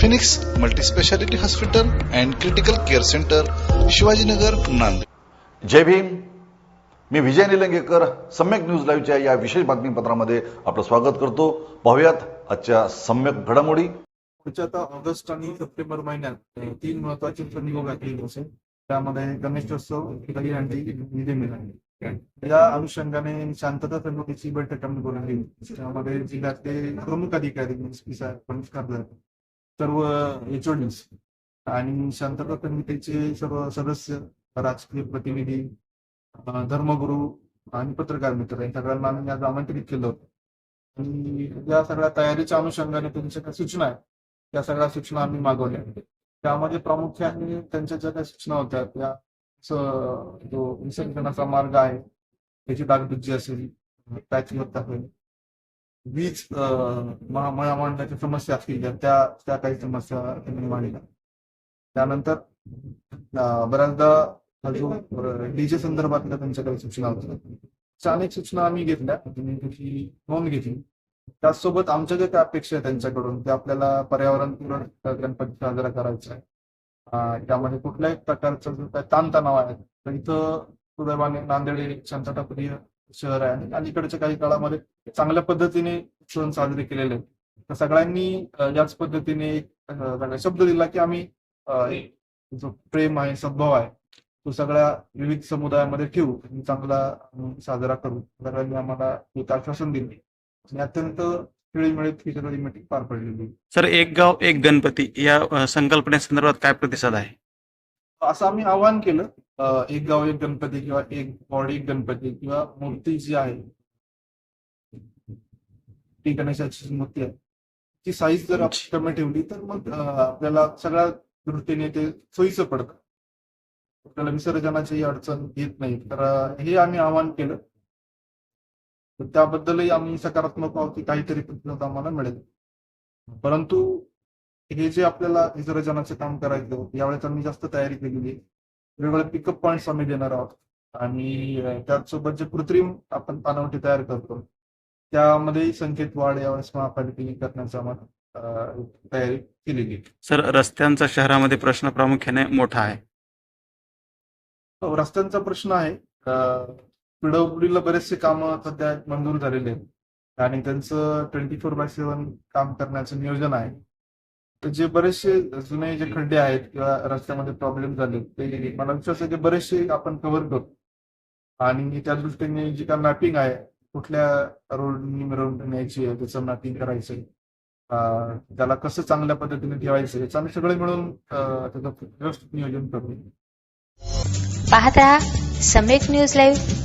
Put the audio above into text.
Phoenix multispeciality hospital and critical care centre Shivajinagar Nanded. जय भीम. मी Vijay Nilangekar Samyak news लाईव्हच्या या विशेष बातमीपत्रामध्ये आपलं स्वागत करतो. पाहूयात आजच्या सम्यक घडामोडी. पुढच्या आता ऑगस्ट आणि सप्टेंबर महिन्यात तीन महत्त्वाचे संयोग आहेत असे त्यामध्ये गणेशोत्सव दहीहंडी विधी मिळाली या अनुषंगाने शांतता समितीची बैठक आम्ही बोलवली त्यामध्ये जिल्ह्यातले प्रमुख अधिकारी म्हणजे खासदार सर्व एचओडीस आणि शांतता समितीचे सर्व सदस्य राजकीय प्रतिनिधी धर्मगुरू आणि पत्रकार मित्र या सगळ्यांना आम्ही आज आमंत्रित केलं होतं. आणि या सगळ्या तयारीच्या अनुषंगाने त्यांच्या काही सूचना आहेत त्या सगळ्या सूचना आम्ही मागवल्या. त्यामध्ये प्रामुख्याने त्यांच्या ज्या काही सूचना होत्या त्या जो विसर्जनाचा मार्ग आहे त्याची डागडुजी असेल पॅचवर्क असेल वीज महामंडळाच्या समस्या असतील त्या- त्या काही समस्या त्यांनी मांडल्या. त्यानंतर बऱ्याचदा जो डीजे संदर्भातल्या त्यांच्या काही सूचना होत्या. त्या अनेक सूचना आम्ही घेतल्या त्यांनी त्याची नोंद घेतली. त्याचसोबत आमच्या ज्या त्या अपेक्षा आहेत त्यांच्याकडून ते आपल्याला पर्यावरणपूरक गणपती साजरा करायचा आहे. त्यामध्ये कुठल्याही प्रकारचा जो काही ताणतणाव आहे तर इथं सुदैवाने नांदेड हे शांतताप्रिय शहर आहे. आणि अलीकडच्या काही काळामध्ये चांगल्या पद्धतीने सण साजरे केलेले आहेत. तर सगळ्यांनी याच पद्धतीने एक शब्द दिला की आम्ही जो प्रेम आहे सद्भाव आहे तो सगळ्या विविध समुदायामध्ये ठेवू चांगला साजरा करू. सगळ्यांनी आम्हाला एक आश्वासन दिले. आणि अत्यंत मीटिंग पार पडलेली सर एक गाव एक गणपती या अ, संकल्पनेसंदर्भात काय प्रतिसाद आहे? असं आम्ही आवाहन केलं अं, एक गाव एक गणपती किंवा एक बॉडी एक गणपती किंवा मूर्ती जी आहे ती गणेशाची जी मूर्ती आहे. ती साईज जर आपण कमी ठेवली तर मग अं, आपल्याला सगळ्या दृष्टीने ते सोयीचं पडतं. आपल्याला विसर्जनाची अडचण येत नाही. तर अं, हे आम्ही आवाहन केलं. तर त्याबद्दलही आम्ही सकारात्मक आहोत की काहीतरी प्रतिसाद आम्हाला मिळेल. परंतु हे जे आपल्याला विसर्जनाचे काम करायचं होतं, यावेळेस आम्ही जास्त तयारी केलेली आहे. वेगवेगळे पिकअप पॉईंट्स आम्ही देणार आहोत. आणि त्याचसोबत जे कृत्रिम आपण पानवटी तयार करतो त्यामध्येही संख्येत वाढ यावेळेस महापालिकेने करण्याचा आम्हाला तयारी केलेली आहे. सर रस्त्यांचा शहरामध्ये प्रश्न प्रामुख्याने मोठा आहे. हो, रस्त्यांचा प्रश्न आहे. पीडब्ल्यूडीला बरेचसे काम सध्या मंजूर झालेले आहेत. आणि त्यांचं ट्वेंटी फोर बाय सेव्हन काम करण्याचं नियोजन आहे. तर जे बरेचसे जुने जे खड्डे आहेत किंवा रस्त्यामध्ये प्रॉब्लेम झाले ते मला विश्वास आहे की बरेचसे आपण कव्हर करू. आणि त्या दृष्टीने जी काय मॅपिंग आहे कुठल्या रोडनी मिरवणूक न्यायची आहे त्याचं मॅपिंग करायचं त्याला कसं चांगल्या पद्धतीने ठेवायचं याचं आम्ही सगळे मिळून त्याचं व्यवस्थित नियोजन करू. पाहत सम्यक न्यूज लाईव्ह.